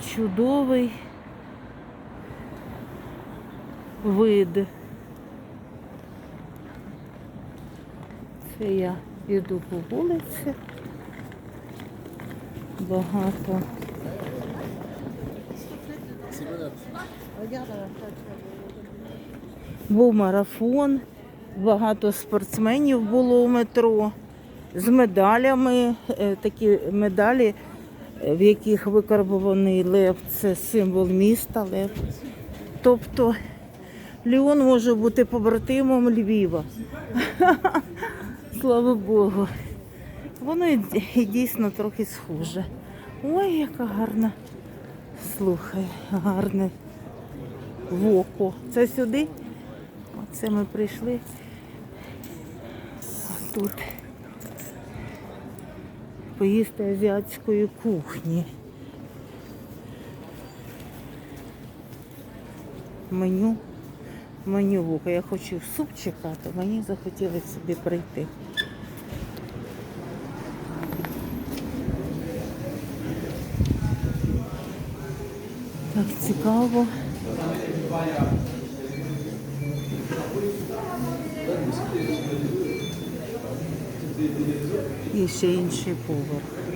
чудовий вид. Це я йду по вулиці. Багато. Був марафон, багато спортсменів було у метро з медалями. Е, Такі медалі, в яких викарбований лев, це символ міста Лев. Тобто Ліон може бути побратимом Львіва. Слава Богу. Воно і дійсно трохи схоже. Ой, яка гарна. Слухай, гарне в око. Це сюди? Оце ми прийшли. А Тут поїсти азіатської кухні. Меню. Меню в. Я хочу супчика, то мені захотілося собі прийти. Так цікаво. І ще інший поверх.